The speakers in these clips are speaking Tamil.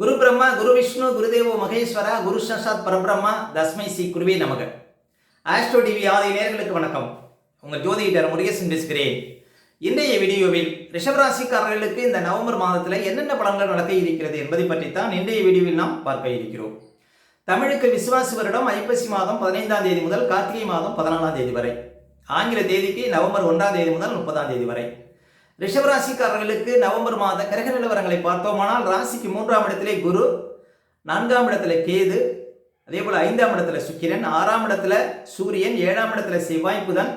குரு பிரம்மா குரு விஷ்ணு குருதேவோ மகேஸ்வரா குரு சசாத் பரபிரம்மா தஸ்மை சி குருவே நமக. ஆஸ்ட்ரோ டிவி ஆதி நேர்களுக்கு வணக்கம். உங்கள் ஜோதிடர் முருகேசன் பேசுகிறேன். இன்றைய வீடியோவில் ரிஷபராசிக்காரர்களுக்கு இந்த நவம்பர் மாதத்தில் என்னென்ன பலன்கள் நடக்க இருக்கிறது என்பதை பற்றித்தான் இன்றைய வீடியோவில் நாம் பார்க்க இருக்கிறோம். தமிழுக்கு விசுவாசி வருடம் ஐப்பசி மாதம் பதினைந்தாம் தேதி முதல் கார்த்திகை மாதம் பதினாலாம் தேதி வரை. ஆங்கில தேதிக்கு நவம்பர் ஒன்றாம் தேதி முதல் முப்பதாம் தேதி வரை. ரிஷபராசிக்காரர்களுக்கு நவம்பர் மாத கிரக நிலவரங்களை பார்த்தோமானால் ராசிக்கு மூன்றாம் இடத்திலே குரு நான்காம் இடத்துல கேது அதே போல் ஐந்தாம் இடத்துல சுக்கிரன் ஆறாம் இடத்துல சூரியன் ஏழாம் இடத்துல செவ்வாய் புதன்.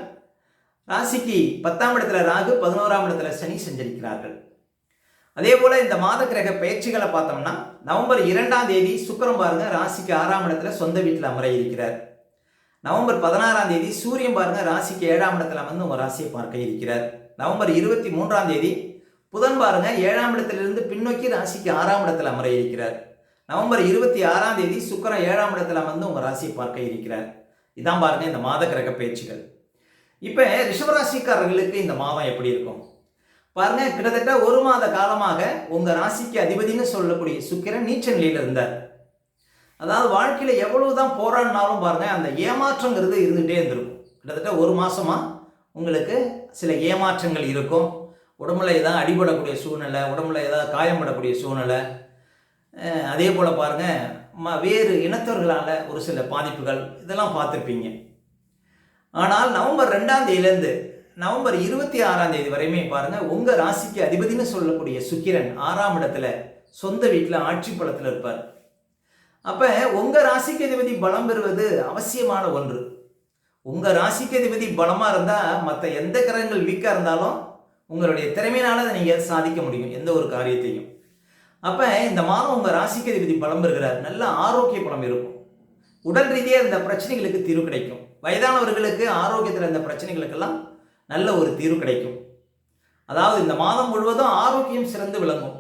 ராசிக்கு பத்தாம் இடத்துல ராகு பதினோராம் இடத்துல சனி சஞ்சரிக்கிறார்கள். அதே போல இந்த மாத கிரக பயிற்சிகளை பார்த்தோம்னா நவம்பர் இரண்டாம் தேதி சுக்கிரம் பாருங்க ராசிக்கு ஆறாம் இடத்துல சொந்த வீட்டில் அமர இருக்கிறார். நவம்பர் பதினாறாம் தேதி சூரியன் பாருங்க ராசிக்கு ஏழாம் இடத்துல வந்து உங்க ராசியை பார்க்க இருக்கிறார். நவம்பர் இருபத்தி மூன்றாம் தேதி புதன் பாருங்க ஏழாம் இடத்திலிருந்து பின்னோக்கி ராசிக்கு ஆறாம் இடத்துல அமர இருக்கிறார். நவம்பர் இருபத்தி ஆறாம் தேதி சுக்கரன் ஏழாம் இடத்துல வந்து உங்க ராசியை பார்க்க இருக்கிறார். இதான் பாருங்க இந்த மாத கிரக பேச்சுகள். இப்போ ரிஷபராசிக்காரர்களுக்கு இந்த மாதம் எப்படி இருக்கும்? பாருங்க கிட்டத்தட்ட ஒரு மாத காலமாக உங்க ராசிக்கு அதிபதினு சொல்லக்கூடிய சுக்கிரன் நீச்ச நிலையில் இருந்தார். அதாவது வாழ்க்கையில எவ்வளவுதான் போராடினாலும் பாருங்க அந்த ஏமாற்றங்கிறது இருந்துகிட்டே இருந்திருக்கும். கிட்டத்தட்ட ஒரு மாசமா உங்களுக்கு சில ஏமாற்றங்கள் இருக்கும். உடம்புல ஏதாவது அடிபடக்கூடிய சூழ்நிலை உடம்புல ஏதாவது காயம்படக்கூடிய சூழ்நிலை. அதே போல் பாருங்கள் ம வேறு இனத்தவர்களால் ஒரு சில பாதிப்புகள் இதெல்லாம் பார்த்துருப்பீங்க. ஆனால் நவம்பர் ரெண்டாம் தேதியிலேருந்து நவம்பர் இருபத்தி ஆறாம் தேதி வரையுமே பாருங்கள் உங்கள் ராசிக்கு அதிபதினு சொல்லக்கூடிய சுக்கிரன் ஆறாம் இடத்துல சொந்த வீட்டில் ஆட்சி பலத்தில் இருப்பார். அப்போ உங்கள் ராசிக்கு அதிபதி பலம் பெறுவது அவசியமான ஒன்று. உங்கள் ராசிக்கு அதிபதி பலமாக இருந்தால் மற்ற எந்த கிரகங்கள் வீக்காக இருந்தாலும் உங்களுடைய திறமையினால அதை நீங்கள் சாதிக்க முடியும் எந்த ஒரு காரியத்தையும். அப்போ இந்த மாதம் உங்கள் ராசிக்கு அதிபதி பலம் பெறுகிறார். நல்ல ஆரோக்கிய பலம் இருக்கும். உடல் ரீதியாக இருந்த பிரச்சனைகளுக்கு தீர்வு கிடைக்கும். வயதானவர்களுக்கு ஆரோக்கியத்தில் இருந்த பிரச்சனைகளுக்கெல்லாம் நல்ல ஒரு தீர்வு கிடைக்கும். அதாவது இந்த மாதம் முழுவதும் ஆரோக்கியம் சிறந்து விளங்கும்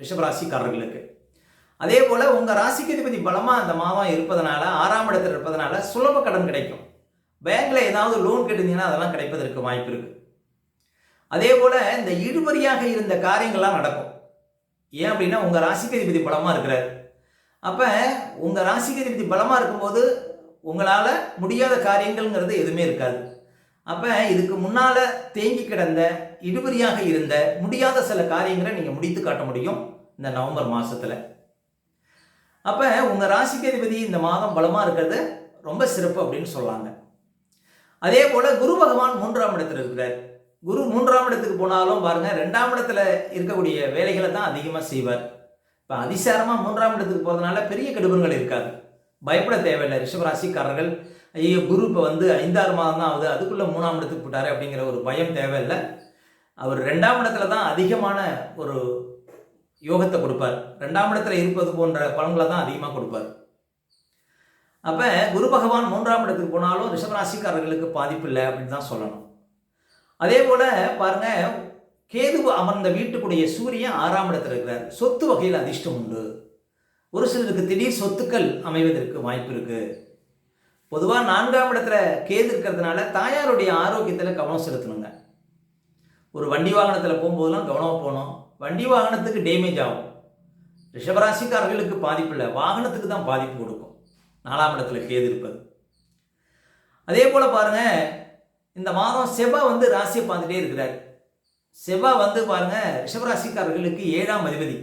ரிஷபராசிக்காரர்களுக்கு. அதே போல் உங்கள் ராசிக்கு அதிபதி பலமாக அந்த மாதம் இருப்பதனால ஆறாம் இடத்தில் இருப்பதனால சுலப கடன் கிடைக்கும். பேங்க்கில் ஏதாவது லோன் கேட்டிருந்தீங்கன்னா அதெல்லாம் கிடைப்பதற்கு வாய்ப்பு இருக்குது அதே போல் இந்த இழுபறியாக இருந்த காரியங்கள்லாம் நடக்கும். ஏன் அப்படின்னா உங்கள் ராசிக்கு அதிபதி பலமாக இருக்கிறார். அப்போ உங்கள் ராசிக்கு அதிபதி பலமாக இருக்கும்போது உங்களால் முடியாத காரியங்கள்ங்கிறது எதுவுமே இருக்காது. அப்போ இதுக்கு முன்னால் தேங்கி கிடந்த இடுபறியாக இருந்த முடியாத சில காரியங்களை நீங்கள் முடித்து காட்ட முடியும் இந்த நவம்பர் மாதத்தில் அப்போ உங்கள் ராசிக்கு அதிபதி இந்த மாதம் பலமாக இருக்கிறது ரொம்ப சிறப்பு அப்படின்னு சொல்லாங்க. அதே போல் குரு பகவான் மூன்றாம் இடத்துல இருக்கிறார். குரு மூன்றாம் இடத்துக்கு போனாலும் பாருங்க ரெண்டாம் இடத்துல இருக்கக்கூடிய வேலைகளை தான் அதிகமாக செய்வார். இப்போ அதிசாரமாக மூன்றாம் இடத்துக்கு போகிறதுனால பெரிய கெடுபங்கள் இருக்காது. பயப்பட தேவையில்லை. ரிஷபராசிக்காரர்கள் ஐயோ குரு இப்போ வந்து ஐந்தாறு மாதம் தான் ஆகுது அதுக்குள்ளே மூணாம் இடத்துக்கு போட்டார் அப்படிங்கிற ஒரு பயம் தேவையில்லை. அவர் ரெண்டாம் இடத்துல தான் அதிகமான ஒரு யோகத்தை கொடுப்பார். ரெண்டாம் இடத்துல இருப்பது போன்ற பலன்களை தான் அதிகமாக கொடுப்பார். அப்போ குரு பகவான் மூன்றாம் இடத்துக்கு போனாலும் ரிஷபராசிக்காரர்களுக்கு பாதிப்பு இல்லை அப்படின்னு தான் சொல்லணும். அதே போல் பாருங்க கேது அமர்ந்த வீட்டுக்குடைய சூரியன் ஆறாம் இடத்துல இருக்கிறார். சொத்து வகையில் அதிர்ஷ்டம் உண்டு. ஒரு சிலருக்கு திடீர் சொத்துக்கள் அமைவதற்கு வாய்ப்பு இருக்குது பொதுவாக நான்காம் இடத்துல கேது இருக்கிறதுனால தாயாருடைய ஆரோக்கியத்தில் கவனம் செலுத்தணுங்க. ஒரு வண்டி வாகனத்தில் போகும்போதெல்லாம் கவனமாக போகணும். வண்டி வாகனத்துக்கு டேமேஜ் ஆகும். ரிஷபராசிக்காரர்களுக்கு பாதிப்பு இல்லை. வாகனத்துக்கு தான் பாதிப்பு கொடுக்கும். நாலாம் இடத்துல கேது இருப்பது அதே போல் பாருங்க இந்த மாதம் செவ்வாய் வந்து ராசியை பார்த்துட்டே இருக்கிறார். செவ்வாய் வந்து பாருங்க ரிஷபராசிக்காரர்களுக்கு ஏழாம் அதிபதி.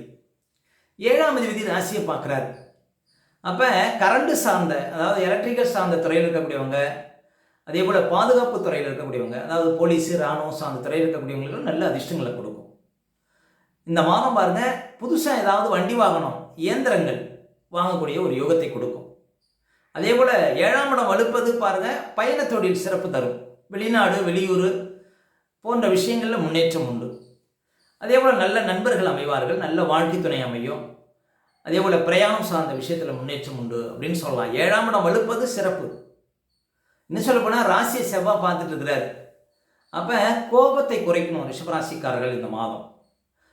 ஏழாம் அதிபதி ராசியை பார்க்குறாரு. அப்போ கரண்ட் சார்ந்த அதாவது எலக்ட்ரிக்கல் சார்ந்த துறையில் இருக்கக்கூடியவங்க அதே போல் பாதுகாப்பு துறையில் இருக்கக்கூடியவங்க அதாவது போலீஸு இராணுவம் சார்ந்த துறையில் இருக்கக்கூடியவங்களுக்கு நல்ல அதிர்ஷ்டங்களை கொடுக்கும். இந்த மாதம் பாருங்க புதுசாக ஏதாவது வண்டி வாகனம் இயந்திரங்கள் வாங்கக்கூடிய ஒரு யோகத்தை கொடுக்கும். அதே போல் ஏழாம் இடம் வலுப்பது பாருங்க பயண தொழில் சிறப்பு தரும். வெளிநாடு வெளியூர் போன்ற விஷயங்களில் முன்னேற்றம் உண்டு. அதே போல் நல்ல நண்பர்கள் அமைவார்கள் நல்ல வாழ்க்கை துணை அமையும். அதே போல் பிரயாணம் சார்ந்த விஷயத்தில் முன்னேற்றம் உண்டு அப்படின்னு சொல்லலாம். ஏழாம் இடம் வலுப்பது சிறப்பு. இன்னும் சொல்ல போனால் ராசியை செவ்வாய் பார்த்துட்டு இருக்கிறார். அப்போ கோபத்தை குறைக்கணும் ரிஷபராசிக்காரர்கள் இந்த மாதம்.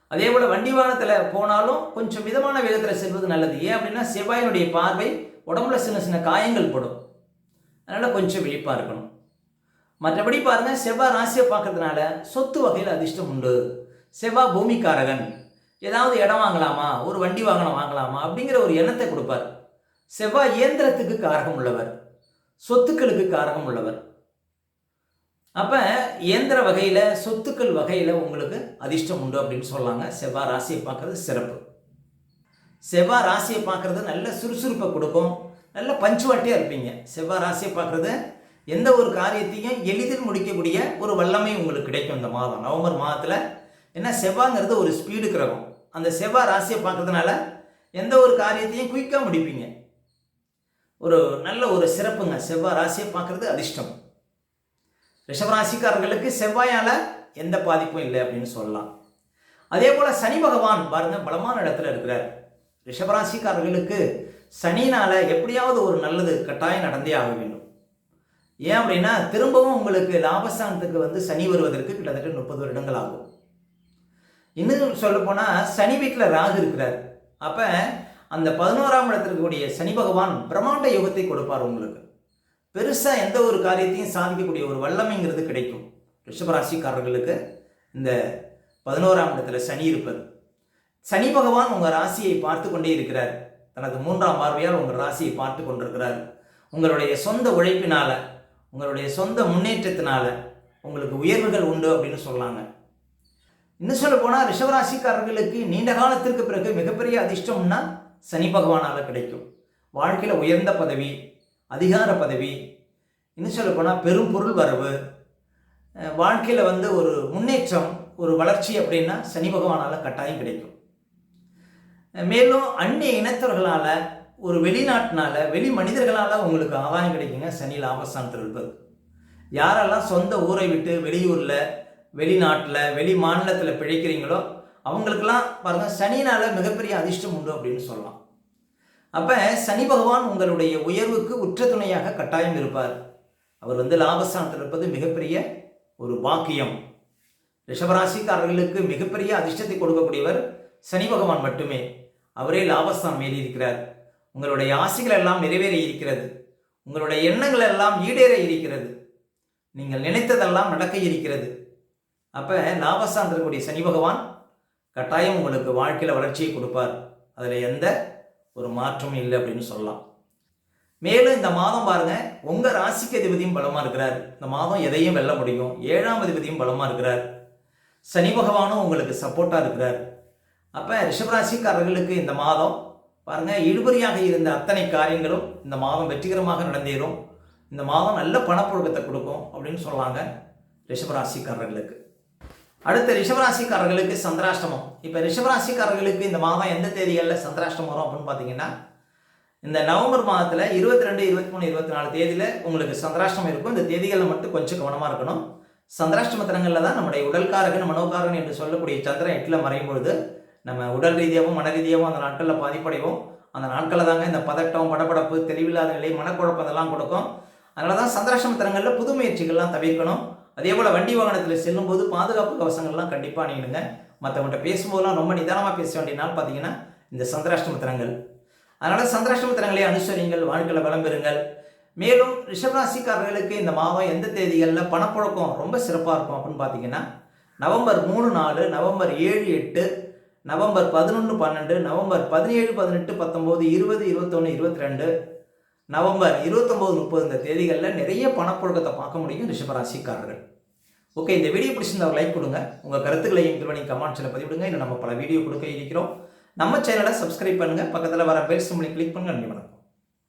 அதே போல் வண்டி வாகனத்தில் போனாலும் கொஞ்சம் மிதமான வேகத்தில் செல்வது நல்லது. ஏன் அப்படின்னா செவ்வாயினுடைய பார்வை உடம்புல சின்ன சின்ன காயங்கள் படும். அதனால் கொஞ்சம் விழிப்பாக இருக்கணும். மற்றபடி பாருங்கள் செவ்வாய் ராசியை பார்க்கறதுனால சொத்து வகையில் அதிர்ஷ்டம் உண்டு. செவ்வாய் பூமிக்காரகன். ஏதாவது இடம் வாங்கலாமா? ஒரு வண்டி வாகனம் வாங்கலாமா? அப்படிங்கிற ஒரு எண்ணத்தை கொடுப்பார். செவ்வாய் இயந்திரத்துக்கு காரகம் உள்ளவர். சொத்துக்களுக்கு காரகம் உள்ளவர். அப்போ இயந்திர வகையில் சொத்துக்கள் வகையில் உங்களுக்கு அதிர்ஷ்டம் உண்டு அப்படின்னு சொல்லாங்க. செவ்வாய் ராசியை பார்க்கறது சிறப்பு. செவ்வாய் ராசியை பார்க்குறது நல்ல சுறுசுறுப்பை கொடுக்கும். நல்ல பஞ்சுவாட்டியாக இருப்பீங்க. செவ்வாய் ராசியை பார்க்குறது எந்த ஒரு காரியத்தையும் எளிதில் முடிக்கக்கூடிய ஒரு வல்லமை உங்களுக்கு கிடைக்கும் இந்த மாதம். நவம்பர் மாதத்தில். ஏன்னா செவ்வாங்கிறது ஒரு ஸ்பீடு கிரகம். அந்த செவ்வாய் ராசியை பார்க்கறதுனால எந்த ஒரு காரியத்தையும் குயிக்காக முடிப்பீங்க. ஒரு நல்ல ஒரு சிறப்புங்க. செவ்வாய் ராசியை பார்க்குறது அதிர்ஷ்டம். ரிஷபராசிக்காரர்களுக்கு செவ்வாயால் எந்த பாதிப்பும் இல்லை அப்படின்னு சொல்லலாம். அதே போல் சனி பகவான் பாருங்கள் பலமான இடத்துல இருக்கிறார். ரிஷபராசிக்காரர்களுக்கு சனினால் எப்படியாவது ஒரு நல்லது கட்டாயம் நடந்தே ஆக வேண்டும். ஏன் அப்படின்னா திரும்பவும் உங்களுக்கு லாபஸ்தானத்துக்கு வந்து சனி வருவதற்கு கிட்டத்தட்ட முப்பது வருடங்கள் ஆகும். இன்னும் சொல்லப்போனால் சனி வீட்டில் ராகு இருக்கிறார். அப்போ அந்த பதினோராம் இடத்திற்கு கூடிய சனி பகவான் பிரம்மாண்ட யோகத்தை கொடுப்பார் உங்களுக்கு. பெருசாக எந்த ஒரு காரியத்தையும் சாதிக்கக்கூடிய ஒரு வல்லமைங்கிறது கிடைக்கும். ரிஷபராசிக்காரர்களுக்கு இந்த பதினோராம் இடத்துல சனி இருப்பது. சனி பகவான் உங்கள் ராசியை பார்த்து கொண்டே இருக்கிறார். தனது மூன்றாம் பார்வையால் உங்கள் ராசியை பார்த்து கொண்டிருக்கிறார். உங்களுடைய சொந்த உழைப்பினால உங்களுடைய சொந்த முன்னேற்றத்தினால உங்களுக்கு உயர்வுகள் உண்டு அப்படின்னு சொல்லாங்க இன்னும் சொல்ல போனால் ரிஷவராசிக்காரர்களுக்கு நீண்ட காலத்திற்கு பிறகு மிகப்பெரிய அதிர்ஷ்டம்னா சனி பகவானால் கிடைக்கும். வாழ்க்கையில் உயர்ந்த பதவி அதிகார பதவி இன்னும் சொல்ல போனால் பெரும் பொருள் வரவு வாழ்க்கையில் வந்து ஒரு முன்னேற்றம் ஒரு வளர்ச்சி அப்படின்னா சனி பகவானால் கட்டாயம் கிடைக்கும். மேலும் அந்நிய இனத்தவர்களால் ஒரு வெளிநாட்டினால வெளி மனிதர்களால் உங்களுக்கு ஆதாயம் கிடைக்குங்க சனி லாபஸ்தானத்தில் இருப்பது யாரெல்லாம் சொந்த ஊரை விட்டு வெளியூரில் வெளிநாட்டில் வெளி மாநிலத்தில் பிழைக்கிறீங்களோ அவங்களுக்கெல்லாம் பாருங்கள் சனினால் மிகப்பெரிய அதிர்ஷ்டம் உண்டு அப்படின்னு சொல்லலாம். அப்போ சனி பகவான் உங்களுடைய உயர்வுக்கு உற்ற துணையாக கட்டாயம் இருப்பார். அவர் வந்து லாபஸ்தானத்தில் இருப்பது மிகப்பெரிய ஒரு பாக்கியம். ரிஷபராசிக்காரர்களுக்கு மிகப்பெரிய அதிர்ஷ்டத்தை கொடுக்கக்கூடியவர் சனி பகவான் மட்டுமே. அவரே லாபஸ்தானம் ஏறி இருக்கிறார் உங்களுடைய ஆசைகள் எல்லாம் நிறைவேற இருக்கிறது. உங்களுடைய எண்ணங்கள் எல்லாம் ஈடேற இருக்கிறது. நீங்கள் நினைத்ததெல்லாம் நடக்க இருக்கிறது. அப்போ லாபஸ்தானத்தில் இருக்கக்கூடிய சனி பகவான் கட்டாயம் உங்களுக்கு வாழ்க்கையில் வளர்ச்சியை கொடுப்பார். அதில் எந்த ஒரு மாற்றமும் இல்லை அப்படின்னு சொல்லலாம். மேலும் இந்த மாதம் பாருங்க உங்க ராசிக்கு அதிபதியும் பலமா இருக்கிறார். இந்த மாதம் எதையும் வெல்ல முடியும். ஏழாம் அதிபதியும் பலமா இருக்கிறார். சனி பகவானும் உங்களுக்கு சப்போர்ட்டா இருக்கிறார். அப்போ ரிஷபராசிக்காரர்களுக்கு இந்த மாதம் பாருங்கள் இழுபறியாக இருந்த அத்தனை காரியங்களும் இந்த மாதம் வெற்றிகரமாக நடந்தேறும். இந்த மாதம் நல்ல பணப்புழக்கத்தை கொடுக்கும் அப்படின்னு சொல்லாங்க ரிஷபராசிக்காரர்களுக்கு. அடுத்த ரிஷபராசிக்காரர்களுக்கு சந்திராஷ்டமம். இப்போ ரிஷபராசிக்காரர்களுக்கு இந்த மாதம் எந்த தேதிகளில் சந்திராஷ்டம் வரும் அப்படின்னு பார்த்தீங்கன்னா இந்த நவம்பர் மாதத்தில் இருபத்தி ரெண்டு இருபத்தி மூணு இருபத்தி நாலு தேதியில் உங்களுக்கு சந்திராஷ்டம் இருக்கும். இந்த தேதிகளில் மட்டும் கொஞ்சம் கவனமாக இருக்கணும். சந்திராஷ்டம தினங்களில் தான் நம்முடைய உடல்காரகன் மனோகாரகன் என்று சொல்லக்கூடிய சந்திரன் எட்டில் மறையும் பொழுது நம்ம உடல் ரீதியாகவும் மன ரீதியாகவும் அந்த நாட்களில் பாதிப்படைவோம். அந்த நாட்களில் தாங்க இந்த பதட்டம் படபடப்பு தெளிவில்லாத நிலை மனக்குழப்பம் இதெல்லாம் கொடுக்கும். அதனால தான் சந்திராஷ்டம தரங்களில் புது முயற்சிகள்லாம் தவிர்க்கணும். அதே போல் வண்டி வாகனத்தில் செல்லும்போது பாதுகாப்பு கவசங்கள்லாம் கண்டிப்பாக அணியணுங்க. மற்றவங்கள்ட்ட பேசும்போதெல்லாம் ரொம்ப நிதானமாக பேச வேண்டிய நாள் பார்த்தீங்கன்னா இந்த சந்திராஷ்டம அதனால் சந்திராஷ்டம அனுசரிங்கள் வாழ்க்கையில் விளம்பெறுங்கள் மேலும் ரிஷபராசிக்காரர்களுக்கு இந்த மாதம் எந்த தேதிகளில் பணப்புழக்கம் ரொம்ப சிறப்பாக இருக்கும் அப்படின்னு பார்த்தீங்கன்னா நவம்பர் மூணு நாலு நவம்பர் ஏழு எட்டு நவம்பர் பதினொன்று பன்னெண்டு நவம்பர் பதினேழு பதினெட்டு பத்தொம்போது இருபது இருபத்தொன்று இருபத்தி ரெண்டு நவம்பர் இருபத்தொம்போது முப்பது இந்த தேதிகளில் நிறைய பணப்புழக்கத்தை பார்க்க முடியும் ரிஷபராசிக்காரர்கள். ஓகே இந்த வீடியோ பிடிச்சிருந்தா லைக் கொடுங்க. உங்கள் கருத்துக்களையும் திருவணி கமெண்ட்ஸில் பதிவிடுங்க. இன்னும் நம்ம பல வீடியோ கொடுக்க இருக்கிறோம். நம்ம சேனலை சப்ஸ்கிரைப் பண்ணுங்கள் பக்கத்தில் வர பெல் சிம்பிளை கிளிக் பண்ணுங்க. நன்றி வணக்கம்.